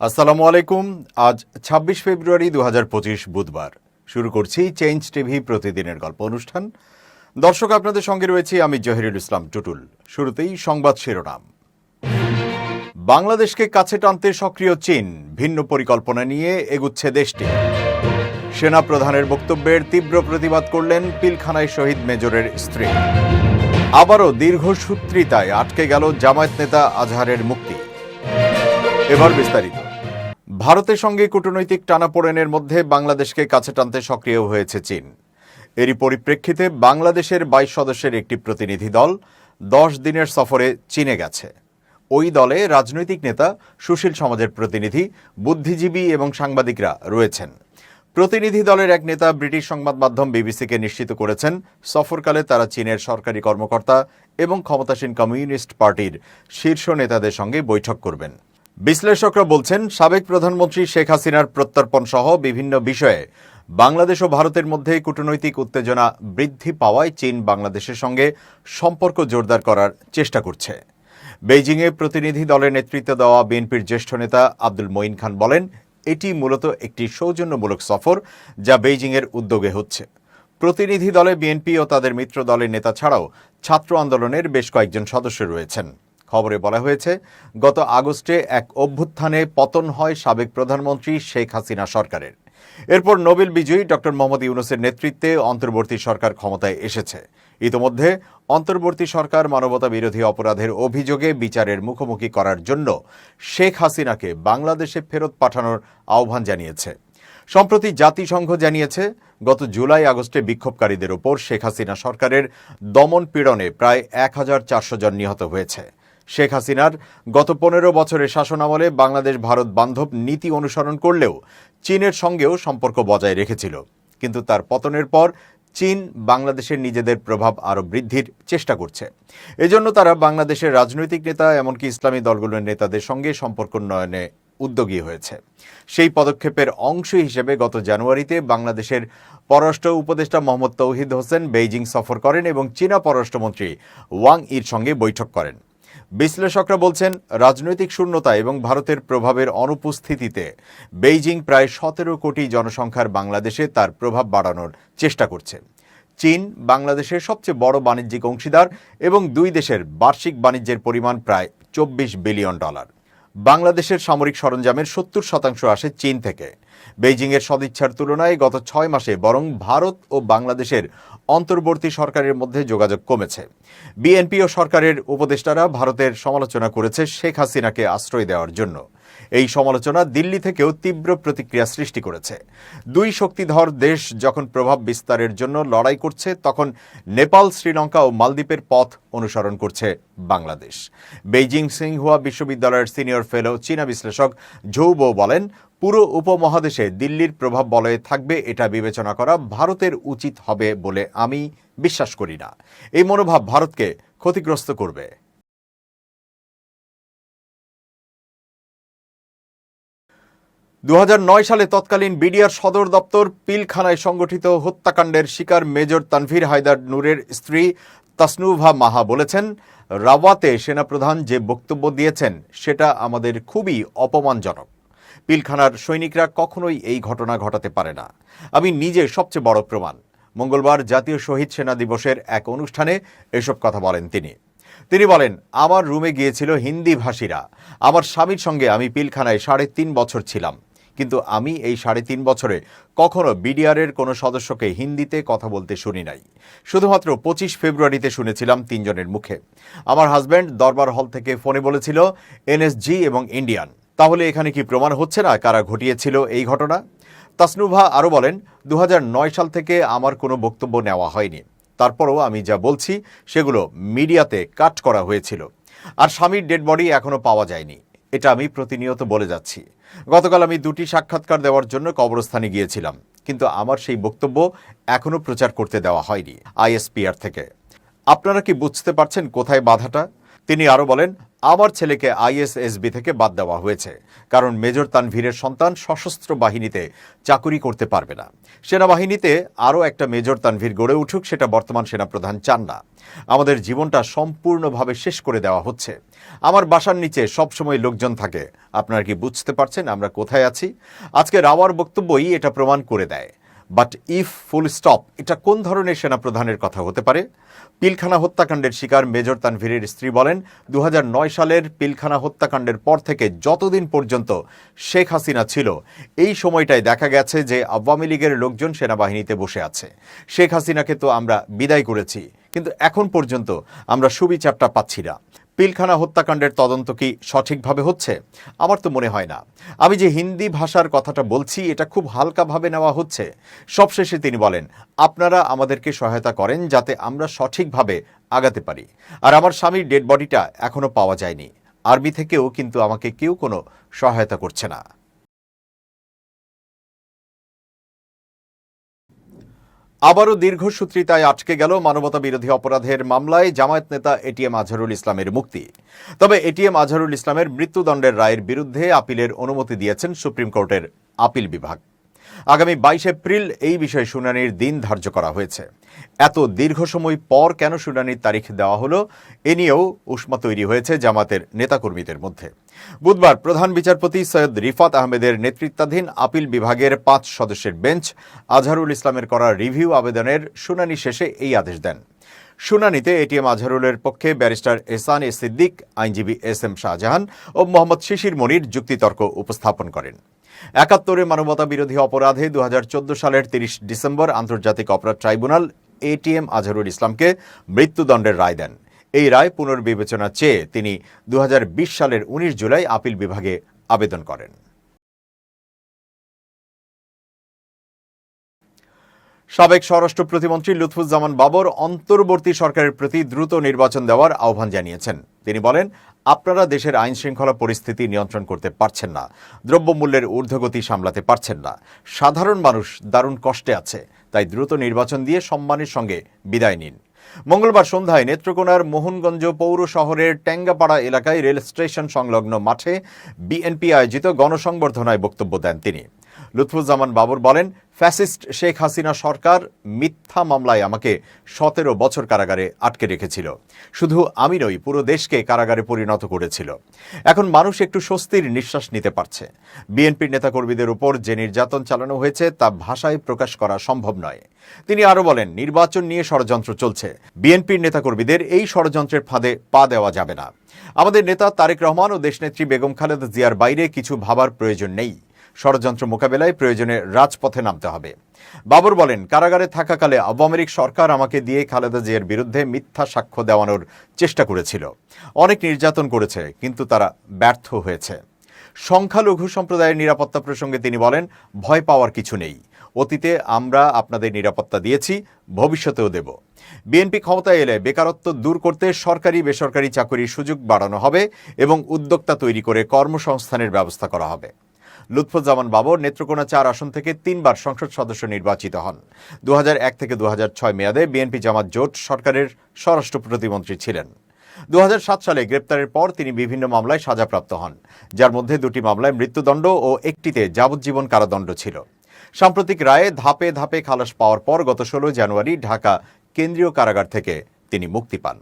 আসসালামু আলাইকুম। আজ ২৬ ফেব্রুয়ারি দু হাজার পঁচিশ বুধবার। শুরু করছি চেঞ্জ টিভি প্রতিদিনের গল্প অনুষ্ঠান। দর্শক, আপনাদের সঙ্গে রয়েছি আমি জহিরুল ইসলাম টুটুল। শুরুতেই সংবাদ শিরোনাম। বাংলাদেশকে কাছে টানতে সক্রিয় চীন, ভিন্ন পরিকল্পনা নিয়ে এগুচ্ছে দেশটি। সেনা প্রধানের বক্তব্যের তীব্র প্রতিবাদ করলেন পিলখানায় শহীদ মেজরের স্ত্রী। আবারও দীর্ঘসূত্রিতায় আটকে গেল জামায়াত নেতা আজহারের মুক্তি। এবার বিস্তারিত। ভারতের সঙ্গে কূটনৈতিক টানাপোড়েনের মধ্যে বাংলাদেশকে কাছে টানতে সক্রিয় হয়েছে চীন। এরই পরিপ্রেক্ষিতে বাংলাদেশের বাইশ সদস্যের একটি প্রতিনিধি দল দশ দিনের সফরে চীনে গেছে। ওই দলে রাজনৈতিক নেতা, সুশীল সমাজের প্রতিনিধি, বুদ্ধিজীবী এবং সাংবাদিকরা রয়েছেন। প্রতিনিধি দলের এক নেতা ব্রিটিশ সংবাদ মাধ্যম বিবিসিকে নিশ্চিত করেছেন, সফরকালে তারা চীনের সরকারি কর্মকর্তা এবং ক্ষমতাসীন কমিউনিস্ট পার্টির শীর্ষ নেতাদের সঙ্গে বৈঠক করবেন। বিশ্লেষকরা বলছেন, সাবেক প্রধানমন্ত্রী শেখ হাসিনার প্রত্যর্পণ সহ বিভিন্ন বিষয়ে বাংলাদেশ ও ভারতের মধ্যে কূটনৈতিক উত্তেজনা বৃদ্ধি পাওয়ায় চীন বাংলাদেশের সঙ্গে সম্পর্ক জোরদার করার চেষ্টা করছে। বেইজিংয়ে প্রতিনিধি দলের নেতৃত্ব দেওয়া বিএনপির জ্যেষ্ঠ নেতা আব্দুল মঈন খান বলেন, এটি মূলত একটি সৌজন্যমূলক সফর যা বেইজিংয়ের উদ্যোগে হচ্ছে। প্রতিনিধি দলে বিএনপি ও তাদের মিত্র দলের নেতা ছাড়াও ছাত্র আন্দোলনের বেশ কয়েকজন সদস্য রয়েছেন। খবরে বলা হয়েছে, গত আগস্টে এক অভ্যুত্থানে পতন হয় সাবেক প্রধানমন্ত্রী শেখ হাসিনা সরকারের। এরপর নোবেল বিজয়ী ডক্টর মোহাম্মদ ইউনুসের নেতৃত্বে অন্তর্বর্তী সরকার ক্ষমতায় এসেছে। ইতোমধ্যে অন্তর্বর্তী সরকার মানবতা বিরোধী অপরাধের অভিযোগে বিচারের মুখোমুখি করার জন্য শেখ হাসিনাকে বাংলাদেশে ফেরত পাঠানোর আহ্বান জানিয়েছে। সম্প্রতি জাতিসংঘ জানিয়েছে, গত জুলাই আগস্টে বিক্ষোভকারীদের ওপর শেখ হাসিনা সরকারের দমন পীড়নে প্রায় এক হাজার চারশো জন নিহত হয়েছে। শেখ হাসিনার গত পনেরো বছরের শাসনামলে বাংলাদেশ ভারত বান্ধব নীতি অনুসরণ করলেও চীনের সঙ্গেও সম্পর্ক বজায় রেখেছিল। কিন্তু তার পতনের পর চীন বাংলাদেশের নিজেদের প্রভাব আরও বৃদ্ধির চেষ্টা করছে। এজন্য তারা বাংলাদেশের রাজনৈতিক নেতা এমনকি ইসলামী দলগুলোর নেতাদের সঙ্গে সম্পর্ক উন্নয়নে উদ্যোগী হয়েছে। সেই পদক্ষেপের অংশ হিসেবে গত জানুয়ারিতে বাংলাদেশের পররাষ্ট্র উপদেষ্টা মোহাম্মদ তৌহিদ হোসেন বেইজিং সফর করেন এবং চীনা পররাষ্ট্রমন্ত্রী ওয়াং ইর সঙ্গে বৈঠক করেন। বিশ্লেষকরা বলছেন, রাজনৈতিক শূন্যতা এবং ভারতের প্রভাবের অনুপস্থিতিতে বেইজিং প্রায় সতেরো কোটি জনসংখ্যার বাংলাদেশে তার প্রভাব বাড়ানোর চেষ্টা করছে। চীন বাংলাদেশের সবচেয়ে বড় বাণিজ্যিক অংশীদার এবং দুই দেশের বার্ষিক বাণিজ্যের পরিমাণ প্রায় চব্বিশ বিলিয়ন ডলার। বাংলাদেশের সামরিক সরঞ্জামের সত্তর শতাংশ আসে চীন থেকে। বেইজিংয়ের সদিচ্ছার তুলনায় গত ছয় মাসে বরং ভারত ও বাংলাদেশের অন্তর্বর্তী সরকারের মধ্যে যোগাযোগ কমেছে। বিএনপি ও সরকারের উপদেষ্টারা ভারতের সমালোচনা করেছে শেখ হাসিনাকে আশ্রয় দেওয়ার জন্য। এই সমালোচনা দিল্লি থেকেও তীব্র প্রতিক্রিয়া সৃষ্টি করেছে। দুই শক্তিধর দেশ যখন প্রভাব বিস্তারের জন্য লড়াই করছে, তখন নেপাল, শ্রীলঙ্কা ও মালদ্বীপের পথ অনুসরণ করছে বাংলাদেশ। বেইজিং সিংহুয়া বিশ্ববিদ্যালয়ের সিনিয়র ফেলো চীনা বিশ্লেষক ঝৌবো বলেন পুরো উপমহাদেশে দিল্লির প্রভাব বলয়ে থাকবে এটা বিবেচনা করা ভারতের উচিত হবে বলে আমি বিশ্বাস করি না। এই মনোভাব ভারতকে ক্ষতিগ্রস্ত করবে। দু হাজার নয় সালে তৎকালীন বিডিআর সদর দপ্তর পিলখানায় সংগঠিত হত্যাকাণ্ডের শিকার মেজর তানভীর হায়দার নূরের স্ত্রী তাসনুভা মাহা বলেছেন, রাওয়াতে সেনাপ্রধান যে বক্তব্য দিয়েছেন, সেটা আমাদের খুবই অপমানজনক। পিলখানার সৈনিকরা কখনোই এই ঘটনা ঘটাতে পারে না। আমি নিজে সবচেয়ে বড় প্রমাণ। মঙ্গলবার জাতীয় শহীদ সেনা দিবসের এক অনুষ্ঠানে এসব কথা বলেন তিনি। তিনি বলেন, আমার রুমে গিয়েছিল হিন্দি ভাষীরা। আমার স্বামীর সঙ্গে আমি পিলখানায় সাড়ে তিন বছর ছিলাম। কিন্তু আমি এই সাড়ে তিন বছরে কখনো বিডিআরের কোনো সদস্যকে হিন্দিতে কথা বলতে শুনি নাই। শুধুমাত্র পঁচিশ ফেব্রুয়ারিতে শুনেছিলাম তিনজনের মুখে। আমার হাজব্যান্ড দরবার হল থেকে ফোনে বলেছিল, এনএসজি এবং ইন্ডিয়ান। তাহলে এখানে কি প্রমাণ হচ্ছে না কারা ঘটিয়েছিল এই ঘটনা? তাসনুভা আরও বলেন দু হাজার নয় সাল থেকে আমার কোনো বক্তব্য নেওয়া হয়নি। তারপরও আমি যা বলছি সেগুলো মিডিয়াতে কাট করা হয়েছিল। আর স্বামীর ডেড বডি এখনও পাওয়া যায়নি। এটা আমি প্রতিনিয়ত বলে যাচ্ছি। গতকাল আমি দুটি সাক্ষাৎকার দেওয়ার জন্য কবরস্থানে গিয়েছিলাম, কিন্তু আমার সেই বক্তব্য এখনও প্রচার করতে দেওয়া হয়নি আইএসপিআর থেকে। আপনারা কি বুঝতে পারছেন কোথায় বাধাটা? তিনি আরও বলেন আমার ছেলেকে আইএসএসবি থেকে বাদ দেওয়া হয়েছে। কারণ মেজর তানভীরের সন্তান সশস্ত্র বাহিনীতে চাকুরি করতে পারবে না। সেনাবাহিনীতে আরও একটা মেজর তানভীর গড়ে উঠুক, সেটা বর্তমান সেনাপ্রধান চান না আমাদের জীবনটা সম্পূর্ণভাবে শেষ করে দেওয়া হচ্ছে। আমার বাসার নিচে সবসময় লোকজন থাকে। আপনারা কি বুঝতে পারছেন আমরা কোথায় আছি? আজকে রাওয়ার বক্তব্যই এটা প্রমাণ করে দেয়। বাট ইফ ফুল স্টপ এটা কোন ধরনের সেনাপ্রধানের কথা হতে পারে? পিলখানা হত্যাকাণ্ডের শিকার মেজর তানভীরের স্ত্রী বলেন দু হাজার নয় সালের পিলখানা হত্যাকাণ্ডের পর থেকে যতদিন পর্যন্ত শেখ হাসিনা ছিল, এই সময়টায় দেখা গেছে যে আওয়ামী লীগের লোকজন সেনাবাহিনীতে বসে আছে। শেখ হাসিনাকে তো আমরা বিদায় করেছি, কিন্তু এখন পর্যন্ত আমরা সুবিচারটা পাচ্ছি না। পিলখানা হত্যাকাণ্ডের তদন্ত কি সঠিকভাবে হচ্ছে? আমার তো মনে হয় না। আমি যে হিন্দি ভাষার কথাটা বলছি, এটা খুব হালকাভাবে নেওয়া হচ্ছে। সবশেষে তিনি বলেন, আপনারা আমাদেরকে সহায়তা করেন যাতে আমরা সঠিকভাবে আগাতে পারি। আর আমার স্বামীর ডেড বডিটা এখনও পাওয়া যায়নি। আর্মি থেকেও কিন্তু আমাকে কেউ কোনো সহায়তা করছে না। আবারও দীর্ঘসূত্রিতায় আটকে গেল মানবতা বিরোধী অপরাধের মামলায় জামায়াত নেতা এটিএম আজহারুল ইসলামের মুক্তি। তবে এটিএম আজহারুল ইসলামের মৃত্যুদণ্ডের রায়ের বিরুদ্ধে আপিলের অনুমতি দিয়েছেন সুপ্রিম কোর্টের আপিল বিভাগ। আগামী বাইশ এপ্রিল এই বিষয়ে শুনানির দিন ধার্য করা হয়েছে। এত দীর্ঘ সময় পর কেন শুনানির তারিখ দেওয়া হলো, এ নিয়েও উষ্মা তৈরি হয়েছে জামাতের নেতাকর্মীদের মধ্যে। বুধবার প্রধান বিচারপতি সৈয়দ রিফাত আহমেদের নেতৃত্বাধীন আপিল বিভাগের পাঁচ সদস্যের বেঞ্চ আজহারুল ইসলামের করা রিভিউ আবেদনের শুনানি শেষে এই আদেশ দেন। শুনানিতে এটিএম আজহারুলের পক্ষে ব্যারিস্টার এসান এ সিদ্দিক, আইনজীবী এস এম শাহজাহান ও মোহাম্মদ শিশির মনির যুক্তিতর্ক উপস্থাপন করেন। একাত্তরে মানবতা বিরোধী অপরাধে দু হাজার চোদ্দ সালের তিরিশ ডিসেম্বর আন্তর্জাতিক অপরাধ ট্রাইব্যুনাল, এটিএম আজহারুল ইসলামকে মৃত্যুদণ্ডের রায় দেন। এই রায় পুনর্বিবেচনা চেয়ে তিনি দু হাজার বিশ সালের উনিশ জুলাই আপিল বিভাগে আবেদন করেন। সাবেক স্বরাষ্ট্র প্রতিমন্ত্রী লুৎফুজ্জামান বাবর অন্তর্বর্তী সরকারের প্রতি দ্রুত নির্বাচন দেওয়ার আহ্বান জানিয়েছেন। তিনি বলেন আপনারা দেশের আইন শৃঙ্খলা পরিস্থিতি নিয়ন্ত্রণ করতে পারছেন না। দ্রব্যমূল্যের ঊর্ধ্বগতি সামলাতে পারছেন না। সাধারণ মানুষ দারুণ কষ্টে আছে, তাই দ্রুত নির্বাচন দিয়ে সম্মানের সঙ্গে বিদায় নিন। মঙ্গলবার সন্ধ্যায় নেত্রকোনার মোহনগঞ্জ পৌর শহরের ট্যাঙ্গাপাড়া এলাকায় রেল স্টেশন সংলগ্ন মাঠে বিএনপি আয়োজিত গণসংবর্ধনায় বক্তব্য দেন তিনি। লুৎফুজ্জামান বাবর বলেন, ফ্যাসিস্ট শেখ হাসিনা সরকার মিথ্যা মামলায় আমাকে সতেরো বছর কারাগারে আটকে রেখেছিল। শুধু আমি নই, পুরো দেশকে কারাগারে পরিণত করেছিল। এখন মানুষ একটু স্বস্তির নিঃশ্বাস নিতে পারছে। বিএনপির নেতাকর্মীদের উপর যে নির্যাতন চালানো হয়েছে তা ভাষায় প্রকাশ করা সম্ভব নয়। তিনি আরও বলেন, নির্বাচন নিয়ে ষড়যন্ত্র চলছে। বিএনপির নেতাকর্মীদের এই ষড়যন্ত্রের ফাঁদে পা দেওয়া যাবে না। আমাদের নেতা তারেক রহমান ও দেশনেত্রী বেগম খালেদা জিয়ার বাইরে কিছু ভাবার প্রয়োজন নেই। ষড়যন্ত্র মোকাবেলায় প্রয়োজনে রাজপথে নামতে হবে। বাবর বলেন, কারাগারে থাকাকালে আওয়ামী লীগ সরকার আমাকে দিয়ে খালেদা জিয়ার বিরুদ্ধে মিথ্যা সাক্ষ্য দেওয়ানোর চেষ্টা করেছিল। অনেক নির্যাতন করেছে, কিন্তু তারা ব্যর্থ হয়েছে। সংখ্যালঘু সম্প্রদায়ের নিরাপত্তা প্রসঙ্গে তিনি বলেন, ভয় পাওয়ার কিছু নেই। অতীতে আমরা আপনাদের নিরাপত্তা দিয়েছি, ভবিষ্যতেও দেব। বিএনপি ক্ষমতায় এলে বেকারত্ব দূর করতে সরকারি বেসরকারি চাকরির সুযোগ বাড়ানো হবে এবং উদ্যোক্তা তৈরি করে কর্মসংস্থানের ব্যবস্থা করা হবে। লুৎফুজ্জামান বাবর নেত্রকোনা চার আসন থেকে তিনবার সংসদ সদস্য নির্বাচিত হন। দু হাজার এক থেকে দু হাজার ছয় মেয়াদে বিএনপি জামাত জোট সরকারের স্বরাষ্ট্র প্রতিমন্ত্রী ছিলেন। দু হাজার সাত সালে গ্রেপ্তারের পর তিনি বিভিন্ন মামলায় সাজাপ্রাপ্ত হন, যার মধ্যে দুটি মামলায় মৃত্যুদণ্ড ও একটিতে যাবজ্জীবন কারাদণ্ড ছিল। সাম্প্রতিক রায়ে ধাপে ধাপে খালাস পাওয়ার পর গত ষোলো জানুয়ারি ঢাকা কেন্দ্রীয় কারাগার থেকে তিনি মুক্তি পান।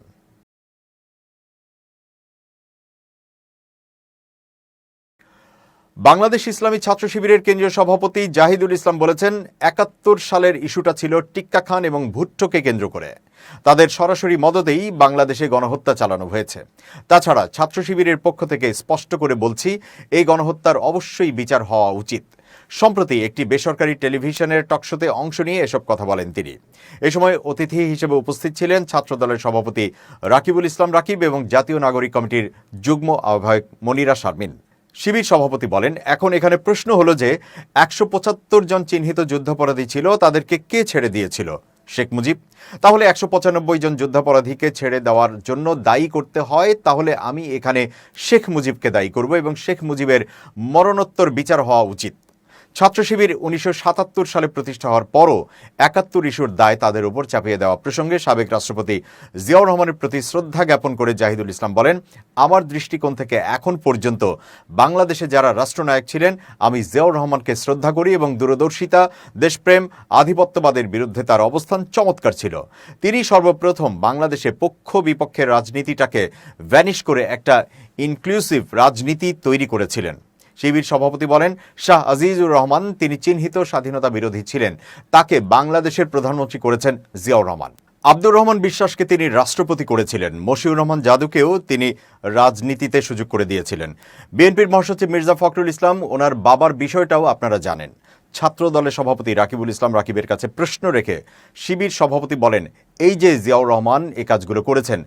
বাংলাদেশ ইসলামী ছাত্র শিবিরের কেন্দ্রীয় সভাপতি জাহিদুল ইসলাম বলেছেন, একাত্তর সালের ইস্যুটা ছিল টিক্কা খান এবং ভুট্টোকে কেন্দ্র করে। তাদের সরাসরি মদতেই বাংলাদেশে গণহত্যা চালানো হয়েছে। তাছাড়া ছাত্র শিবিরের পক্ষ থেকে স্পষ্ট করে বলছি, এই গণহত্যার অবশ্যই বিচার হওয়া উচিত। সম্প্রতি একটি বেসরকারি টেলিভিশনের টকশোতে অংশ নিয়ে এসব কথা বলেন তিনি। এ সময় অতিথি হিসেবে উপস্থিত ছিলেন ছাত্রদলের সভাপতি রাকিবুল ইসলাম রাকিব এবং জাতীয় নাগরিক কমিটির যুগ্ম আহ্বায়ক মনিরা শারমিন। শিবির সভাপতি বলেন, এখন এখানে প্রশ্ন হলো যে একশো পঁচাত্তর জন চিহ্নিত যুদ্ধাপরাধী ছিল, তাদেরকে কে ছেড়ে দিয়েছিল? শেখ মুজিব, তাহলে একশো পঁচানব্বই জন যুদ্ধাপরাধীকে ছেড়ে দেওয়ার জন্য দায়ী করতে হয়, তাহলে আমি এখানে শেখ মুজিবকে দায়ী করব এবং শেখ মুজিবের মরণোত্তর বিচার হওয়া উচিত। ছাত্র শিবির উনিশশো সাতাত্তর সালে প্রতিষ্ঠা হওয়ার পরও একাত্তর ইস্যুর দায় তাদের উপর চাপিয়ে দেওয়া প্রসঙ্গে সাবেক রাষ্ট্রপতি জিয়াউর রহমানের প্রতি শ্রদ্ধা জ্ঞাপন করে জাহিদুল ইসলাম বলেন, আমার দৃষ্টিকোণ থেকে এখন পর্যন্ত বাংলাদেশে যারা রাষ্ট্রনায়ক ছিলেন, আমি জিয়াউর রহমানকে শ্রদ্ধা করি এবং দূরদর্শিতা, দেশপ্রেম, আধিপত্যবাদের বিরুদ্ধে তার অবস্থান চমৎকার ছিল। তিনি সর্বপ্রথম বাংলাদেশে পক্ষ বিপক্ষের রাজনীতিটাকে ভ্যানিশ করে একটা ইনক্লুসিভ রাজনীতি তৈরি করেছিলেন। শিবির সভাপতি বলেন, শাহ আজিজুর রহমান তিনি চিহ্নিত স্বাধীনতা বিরোধী ছিলেন। তাকে বাংলাদেশের প্রধানমন্ত্রী করেছেন জিয়াউর রহমান। আব্দুর রহমান বিশ্বাসকে তিনি রাষ্ট্রপতি করেছিলেন। মশিউর রহমান যাদুকেও তিনি রাজনীতিতে সুযোগ করে দিয়েছিলেন। বিএনপির মহাসচিব মির্জা ফখরুল ইসলাম, ওনার বাবার বিষয়টাও আপনারা জানেন। ছাত্র দলের সভাপতি রাকিবুল ইসলাম রাকিবের কাছে প্রশ্ন রেখে শিবির সভাপতি বলেন, এই যে জিয়াউর রহমান এ কাজগুলো করেছেন,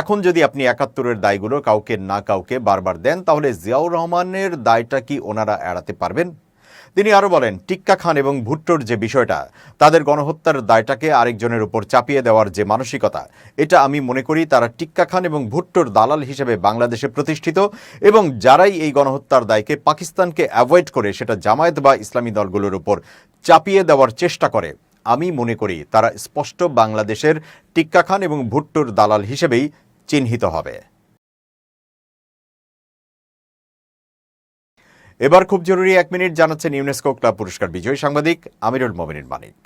এখন যদি আপনি একাত্তরের দায়গুলো কাউকে না কাউকে বারবার দেন, তাহলে জিয়াউর রহমানের দায়টা কি ওনারা এড়াতে পারবেন? তিনি আরও বলেন, টিক্কা খান এবং ভুট্টোর যে বিষয়টা, তাদের গণহত্যার দায়টাকে আরেকজনের উপর চাপিয়ে দেওয়ার যে মানসিকতা, এটা আমি মনে করি তারা টিক্কা খান এবং ভুট্টোর দালাল হিসেবে বাংলাদেশে প্রতিষ্ঠিত এবং যারাই এই গণহত্যার দায়কে পাকিস্তানকে অ্যাভয়েড করে সেটা জামায়াত বা ইসলামী দলগুলোর উপর চাপিয়ে দেওয়ার চেষ্টা করে, আমি মনে করি তারা স্পষ্ট বাংলাদেশের টিক্কা খান এবং ভুট্টোর দালাল হিসেবেই চিহ্নিত হবে। এবার খুব জরুরি এক মিনিট জানাচ্ছেন ইউনেস্কো ক্লাব পুরস্কার বিজয়ী সাংবাদিক আমিরুল মোমিনিন মানিক।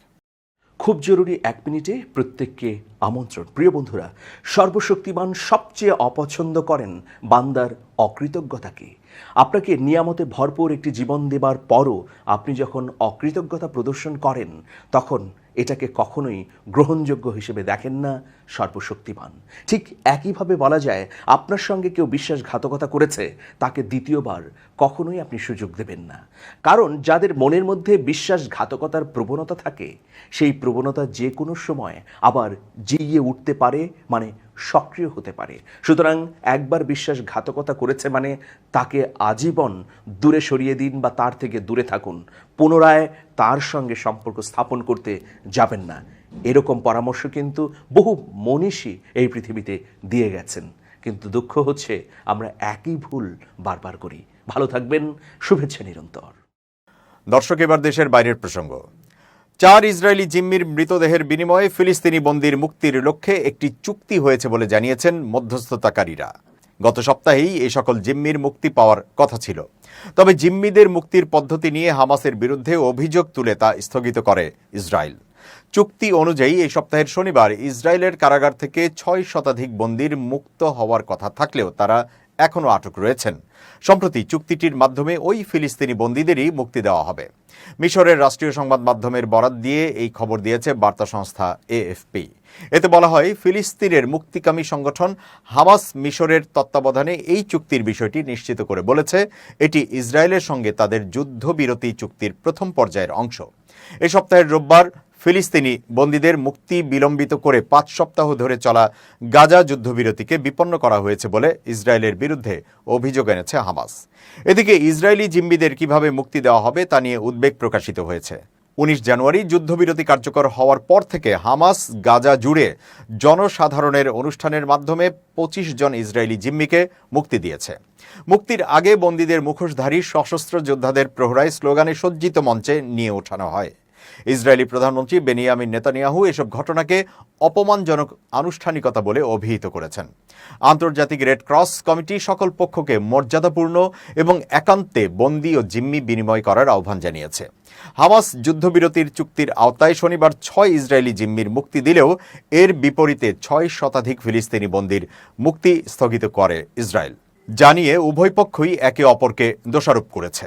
খুব জরুরি এক মিনিটে প্রত্যেককে আমন্ত্রণ। প্রিয় বন্ধুরা, সর্বশক্তিমান সবচেয়ে অপছন্দ করেন বান্দার অকৃতজ্ঞতাকে। আপনাকে নিয়ামতে ভরপুর একটি জীবন দেবার পরও আপনি যখন অকৃতজ্ঞতা প্রদর্শন করেন, তখন এটাকে কখনোই গ্রহণযোগ্য হিসেবে দেখেন না সর্বশক্তিমান। ঠিক একইভাবে বলা যায়, আপনার সঙ্গে কেউ বিশ্বাসঘাতকতা করেছে, তাকে দ্বিতীয়বার কখনোই আপনি সুযোগ দেবেন না। কারণ যাদের মনের মধ্যে বিশ্বাসঘাতকতার প্রবণতা থাকে, সেই প্রবণতা যে কোনো সময় আবার জিইয়ে উঠতে পারে মানে সক্রিয় হতে পারে। সুতরাং একবার বিশ্বাসঘাতকতা করেছে মানে তাকে আজীবন দূরে সরিয়ে দিন বা তার থেকে দূরে থাকুন। পুনরায় তার সঙ্গে সম্পর্ক স্থাপন করতে যাবেন না। এরকম পরামর্শ কিন্তু বহু মনীষী এই পৃথিবীতে দিয়ে গেছেন। কিন্তু দুঃখ হচ্ছে আমরা একই ভুল বারবার করি। ভালো থাকবেন, শুভেচ্ছা নিরন্তর। দর্শক, এবার দেশের বাইরের প্রসঙ্গ। চার ইসরায়েলি জিম্মির মৃতদেহের বিনিময়ে ফিলিস্তিনি বন্দির মুক্তির লক্ষ্যে একটি চুক্তি হয়েছে বলে জানিয়েছেন মধ্যস্থতাকারীরা। গত সপ্তাহেই এই সকল জিম্মির মুক্তি পাওয়ার কথা ছিল। তবে জিম্মিদের মুক্তির পদ্ধতি নিয়ে হামাসের বিরুদ্ধে অভিযোগ তুলে তা স্থগিত করে ইসরায়েল। চুক্তি অনুযায়ী এই সপ্তাহের শনিবার ইসরায়েলের কারাগার থেকে ছয় শতাধিক বন্দির মুক্ত হওয়ার কথা থাকলেও তারা এখনও আটক রয়েছেন। সম্প্রতি চুক্তিটির মাধ্যমে ওই ফিলিস্তিনি বন্দীদেরই মুক্তি দেওয়া হবে। মিশরের রাষ্ট্রীয় সংবাদ মাধ্যমের বরাত দিয়ে এই খবর দিয়েছে বার্তা সংস্থা এএফপি। এতে বলা হয়, ফিলিস্তিনের মুক্তিকামী সংগঠন হামাস মিশরের তত্ত্বাবধানে এই চুক্তির বিষয়টি নিশ্চিত করে বলেছে, এটি ইসরায়েলের সঙ্গে তাদের যুদ্ধবিরতি চুক্তির প্রথম পর্যায়ের অংশ। এ সপ্তাহের রোববার ফিলিস্তিনি বন্দীদের মুক্তি বিলম্বিত করে পাঁচ সপ্তাহ ধরে চলা গাজা যুদ্ধবিরতিকে বিপন্ন করা হয়েছে বলে ইসরায়েলের বিরুদ্ধে অভিযোগ এনেছে হামাস। এদিকে ইসরায়েলি জিম্মিদের কীভাবে মুক্তি দেওয়া হবে তা নিয়ে উদ্বেগ প্রকাশিত হয়েছে। উনিশ জানুয়ারি যুদ্ধবিরতি কার্যকর হওয়ার পর থেকে হামাস গাজা জুড়ে জনসাধারণের অনুষ্ঠানের মাধ্যমে পঁচিশ জন ইসরায়েলি জিম্মিকে মুক্তি দিয়েছে। মুক্তির আগে বন্দীদের মুখোশধারী সশস্ত্র যোদ্ধাদের প্রহরায় স্লোগানে সজ্জিত মঞ্চে নিয়ে ওঠানো হয়। ইসরায়েলি প্রধানমন্ত্রী বেনিয়ামিন নেতানিয়াহু এসব ঘটনাকে অপমানজনক আনুষ্ঠানিকতা বলে অভিহিত করেছেন। আন্তর্জাতিক রেড ক্রস কমিটি সকল পক্ষকে মর্যাদাপূর্ণ এবং একান্তে বন্দি ও জিম্মি বিনিময় করার আহ্বান জানিয়েছে। হামাস যুদ্ধবিরতির চুক্তির আওতায় শনিবার ছয় ইসরায়েলি জিম্মির মুক্তি দিলেও এর বিপরীতে ছয় শতাধিক ফিলিস্তিনি বন্দির মুক্তি স্থগিত করে ইসরায়েল। জানিয়ে উভয় পক্ষই একে অপরকে দোষারোপ করেছে।